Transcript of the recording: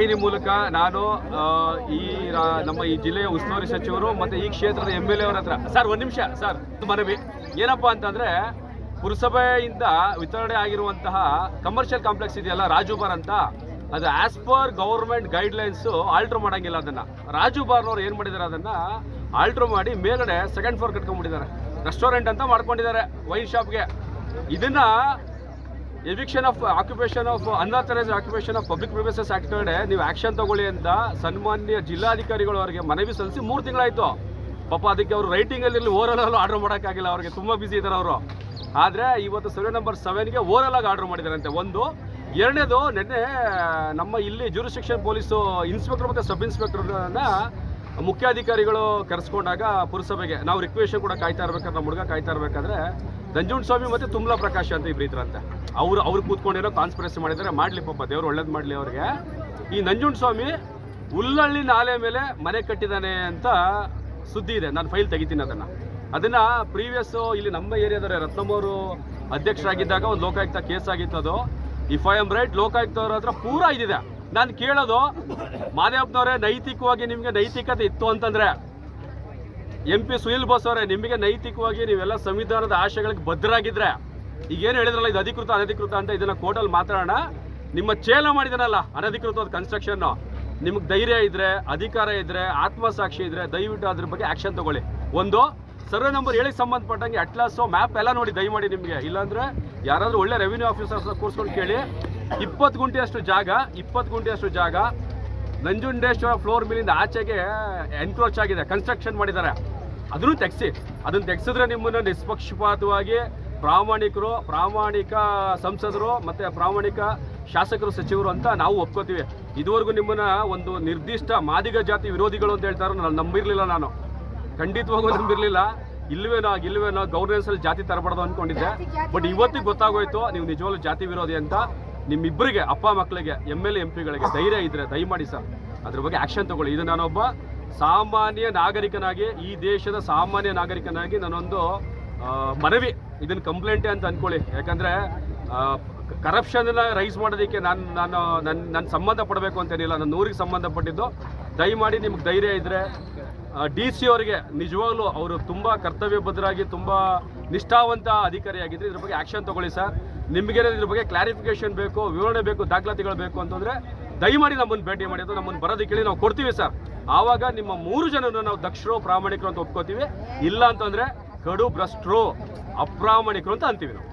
ವಾಹಿನಿ ಮೂಲಕ ನಾನು ಈ ನಮ್ಮ ಈ ಜಿಲ್ಲೆಯ ಉಸ್ತುವಾರಿ ಸಚಿವರು ಮತ್ತೆ ಈ ಕ್ಷೇತ್ರದ ಎಂ ಎಲ್ ಎ ಹತ್ರ ಸರ್, ಒಂದು ನಿಮಿಷ, ಸರ್ ಮನವಿ. ಏನಪ್ಪ ಅಂತಂದ್ರೆ, ಪುರಸಭೆಯಿಂದ ವಿತರಣೆ ಆಗಿರುವಂತಹ ಕಮರ್ಷಿಯಲ್ ಕಾಂಪ್ಲೆಕ್ಸ್ ಇದೆಯಲ್ಲ, ರಾಜು ಬಾರ್ ಅಂತ, ಅದು as per government guidelines alter ಮಾಡಂಗಿಲ್ಲ ಅದನ್ನ. ರಾಜು ಬಾರ್ನವ್ರು ಏನ್ ಮಾಡಿದಾರೆ ಅದನ್ನ ಆಲ್ಟರ್ ಮಾಡಿ ಮೇಲ್ಗಡೆ ಸೆಕೆಂಡ್ ಫ್ಲೋರ್ ಕಟ್ಕೊಂಡ್ಬಿಟ್ಟಿದ್ದಾರೆ. ರೆಸ್ಟೋರೆಂಟ್ ಅಂತ ಮಾಡ್ಕೊಂಡಿದ್ದಾರೆ ವೈನ್ ಶಾಪ್ಗೆ ಇದನ್ನ eviction of occupation of unauthorise occupation of public premises act ಕಡೆ ನೀವು ಆಕ್ಷನ್ ತಗೊಳ್ಳಿ ಅಂತ ಸನ್ಮಾನ್ಯ ಜಿಲ್ಲಾಧಿಕಾರಿಗಳು ಅವರಿಗೆ ಮನವಿ ಸಲ್ಲಿಸಿ ಮೂರು ತಿಂಗಳಾಯ್ತು. ಪಾಪ ಅದಕ್ಕೆ ಅವರು ರೈಟಿಂಗ್ ಅಲ್ಲಿ ಓರಲ್ ಅಲ್ಲೂ ಆರ್ಡರ್ ಮಾಡೋಕ್ಕಾಗಿಲ್ಲ, ಅವ್ರಿಗೆ ತುಂಬಾ ಬಿಸಿ ಇದ್ದಾರೆ ಅವರು. ಆದ್ರೆ ಇವತ್ತು ಸರ್ವೆ ನಂಬರ್ ಸೆವೆನ್ಗೆ ಓರಲ್ ಆಗಿ ಆರ್ಡರ್ ಮಾಡಿದಾರಂತೆ. ಒಂದು, ಎರಡನೇದು ನಿನ್ನೆ, ನಮ್ಮ ಇಲ್ಲಿ ಜೂರಿಸ್ಟಿಕ್ಷನ್ ಪೊಲೀಸು ಇನ್ಸ್ಪೆಕ್ಟರ್ ಮತ್ತೆ ಸಬ್ ಇನ್ಸ್ಪೆಕ್ಟರ್ನ ಮುಖ್ಯಾಧಿಕಾರಿಗಳು ಕರೆಸ್ಕೊಂಡಾಗ ಪುರಸಭೆಗೆ ನಾವು ರಿಕ್ವೆಷನ್ ಕೂಡ ಕಾಯ್ತಾ ಇರ್ಬೇಕಾದ್ರೆ, ನಮ್ಮ ಹುಡುಗ ಕಾಯ್ತಾ ಇರ್ಬೇಕಾದ್ರೆ ನಂಜುಂಡ ಸ್ವಾಮಿ ಮತ್ತೆ ತುಮ್ಲಾ ಪ್ರಕಾಶ್ ಅಂತ ಇಬ್ರಿದ್ರಂತೆ ಅವರು ಅವ್ರು ಅವ್ರು ಕೂತ್ಕೊಂಡೇನೋ ಕಾನ್ಸ್ಪಿರಸಿ ಮಾಡಿದ್ದಾರೆ. ಮಾಡ್ಲಿ ಪಾಪ, ದೇವ್ರು ಒಳ್ಳೇದು ಮಾಡ್ಲಿ ಅವ್ರಿಗೆ. ಈ ನಂಜುಂಡ್ ಸ್ವಾಮಿ ಉಲ್ಲಳ್ಳಿ ನಾಲೆ ಮೇಲೆ ಮನೆ ಕಟ್ಟಿದ್ದಾನೆ ಅಂತ ಸುದ್ದಿ ಇದೆ. ನಾನು ಫೈಲ್ ತೆಗಿತೀನಿ ಅದನ್ನ. ಅದನ್ನ ಪ್ರೀವಿಯಸ್ಸು ಇಲ್ಲಿ ನಮ್ಮ ಏರಿಯಾದವರೇ ರತ್ನಮ್ಮವರು ಅಧ್ಯಕ್ಷರಾಗಿದ್ದಾಗ ಒಂದು ಲೋಕಾಯುಕ್ತ ಕೇಸ್ ಆಗಿತ್ತು ಅದು. ಇಫ್ ಐ ಆಮ್ ರೈಟ್ ಲೋಕಾಯುಕ್ತವ್ರ ಹತ್ರ ಪೂರ ಇದಿದೆ. ನಾನು ಕೇಳೋದು, ಮಾದೇವಪ್ಪನವರೇ, ನೈತಿಕವಾಗಿ ನಿಮಗೆ ನೈತಿಕತೆ ಇತ್ತು ಅಂತಂದ್ರೆ, ಎಂ ಪಿ ಸುನಿಲ್ ಬೋಸ್ ಅವರೇ, ನಿಮಗೆ ನೈತಿಕವಾಗಿ ನೀವೆಲ್ಲ ಸಂವಿಧಾನದ ಆಶಯಗಳಿಗೆ ಭದ್ರಾಗಿದ್ರೆ, ಈಗೇನು ಹೇಳಿದ್ರಲ್ಲ ಇದು ಅಧಿಕೃತ, ಅನಧಿಕೃತ ಅಂತ ಇದನ್ನ ಕೋರ್ಟಲ್ಲಿ ಮಾತಾಡೋಣ. ನಿಮ್ಮ ಚೇಲ ಮಾಡಿದನಲ್ಲ ಅನಧಿಕೃತವಾದ ಕನ್ಸ್ಟ್ರಕ್ಷನ್ ನಿಮ್ಗೆ ಧೈರ್ಯ ಇದ್ರೆ, ಅಧಿಕಾರ ಇದ್ರೆ, ಆತ್ಮಸಾಕ್ಷಿ ಇದ್ರೆ, ದಯವಿಟ್ಟು ಅದ್ರ ಬಗ್ಗೆ ಆಕ್ಷನ್ ತಗೊಳ್ಳಿ. ಒಂದು ಸರ್ವೆ ನಂಬರ್ ಹೇಳಿ ಸಂಬಂಧಪಟ್ಟಂಗೆ ಅಟ್ಲಾಸು ಮ್ಯಾಪ್ ಎಲ್ಲ ನೋಡಿ ದಯಮಾಡಿ ನಿಮಗೆ. ಇಲ್ಲಾಂದ್ರೆ ಯಾರಾದರೂ ಒಳ್ಳೆ ರೆವಿನ್ಯೂ ಆಫೀಸರ್ಸ್ ಕೂರ್ಸ್ಕೊಂಡು ಕೇಳಿ. ಇಪ್ಪತ್ತು ಗುಂಟೆಯಷ್ಟು ಜಾಗ, ಇಪ್ಪತ್ತು ಗುಂಟೆಯಷ್ಟು ಜಾಗ. ನಂಜುಂಡೇಶ್ವರ ಫ್ಲೋರ್ ಮೇಲಿಂದ ಆಚೆಗೆ ಎನ್ಕ್ರೋಚ್ ಆಗಿದೆ ಕನ್ಸ್ಟ್ರಕ್ಷನ್ ಮಾಡಿದ್ದಾರೆ. ಅದನ್ನು ತೆಗೆಸಿ. ಅದನ್ನು ತೆಗೆಸಿದ್ರೆ ನಿಮ್ಮನ್ನು ನಿಷ್ಪಕ್ಷಪಾತವಾಗಿ ಪ್ರಾಮಾಣಿಕರು, ಪ್ರಾಮಾಣಿಕ ಸಂಸದರು ಮತ್ತೆ ಪ್ರಾಮಾಣಿಕ ಶಾಸಕರು, ಸಚಿವರು ಅಂತ ನಾವು ಒಪ್ಕೋತೀವಿ. ಇದುವರೆಗೂ ನಿಮ್ಮನ್ನ ಒಂದು ನಿರ್ದಿಷ್ಟ ಮಾದಿಗ ಜಾತಿ ವಿರೋಧಿಗಳು ಅಂತ ಹೇಳ್ತಾರೋ ನಾನು ನಂಬಿರಲಿಲ್ಲ ನಾನು. ಖಂಡಿತವಾಗೂ ನಂಬಿರ್ಲಿಲ್ಲ. ಇಲ್ವೇನೋ ಇಲ್ವೇನೋ ಗೌರ್ನೆನ್ಸ್ ಅಲ್ಲಿ ಜಾತಿ ತರಬಾರ್ದು ಅನ್ಕೊಂಡಿದ್ದೆ. ಬಟ್ ಇವತ್ತಿಗೆ ಗೊತ್ತಾಗೋಯ್ತು ನೀವು ನಿಜವಾಗ್ಲೂ ಜಾತಿ ವಿರೋಧಿ ಅಂತ ನಿಮ್ಮಿಬ್ಬರಿಗೆ ಅಪ್ಪ ಮಕ್ಕಳಿಗೆ ಎಂ ಎಲ್ ಎಂ ಪಿಗಳಿಗೆ ಧೈರ್ಯ ಇದ್ರೆ ದಯಮಾಡಿ ಸರ್ ಅದ್ರ ಬಗ್ಗೆ ಆಕ್ಷನ್ ತಗೊಳ್ಳಿ. ಇದು ನಾನೊಬ್ಬ ಸಾಮಾನ್ಯ ನಾಗರಿಕನಾಗಿ ಈ ದೇಶದ ಸಾಮಾನ್ಯ ನಾಗರಿಕನಾಗಿ ನಾನೊಂದು ಮನವಿ ಇದನ್ನ ಕಂಪ್ಲೇಂಟೇ ಅಂತ ಅನ್ಕೊಳ್ಳಿ. ಯಾಕಂದ್ರೆ ಕರಪ್ಷನ್ನ ರೈಸ್ ಮಾಡೋದಕ್ಕೆ ನಾನು ನಾನು ನನ್ನ ನನ್ನ ಸಂಬಂಧ ಪಡಬೇಕು ಅಂತೇನಿಲ್ಲ ನನ್ನ ಊರಿಗೆ ಸಂಬಂಧಪಟ್ಟಿದ್ದು. ದಯಮಾಡಿ ನಿಮ್ಗೆ ಧೈರ್ಯ ಇದ್ರೆ ಡಿ ಸಿ ಅವರಿಗೆ ನಿಜವಾಗ್ಲೂ ಅವರು ತುಂಬ ಕರ್ತವ್ಯಬದ್ಧರಾಗಿ, ತುಂಬ ನಿಷ್ಠಾವಂತ ಅಧಿಕಾರಿಯಾಗಿದ್ದರೆ ಇದ್ರ ಬಗ್ಗೆ ಆಕ್ಷನ್ ತಗೊಳ್ಳಿ ಸರ್ ನಿಮಗೆ ಇದ್ರ ಬಗ್ಗೆ ಕ್ಲಾರಿಫಿಕೇಶನ್ ಬೇಕು, ವಿವರಣೆ ಬೇಕು, ದಾಖಲಾತಿಗಳು ಬೇಕು ಅಂತಂದ್ರೆ ದಯಮಾಡಿ ನಮ್ಮನ್ನು ಭೇಟಿ ಮಾಡಿ ಅಥವಾ ನಮ್ಮನ್ನು ಬರೋದಕ್ಕೆ ಕೇಳಿ ನಾವು ಕೊಡ್ತೀವಿ ಸರ್ ಆವಾಗ ನಿಮ್ಮ ಮೂರು ಜನರನ್ನು ನಾವು ದಕ್ಷರು, ಪ್ರಾಮಾಣಿಕರು ಅಂತ ಒಪ್ಕೋತೀವಿ. ಇಲ್ಲ ಅಂತಂದ್ರೆ ಕಡು ಭ್ರಷ್ಟರು, ಅಪ್ರಾಮಾಣಿಕರು ಅಂತ ಅಂತೀವಿ ನಾವು.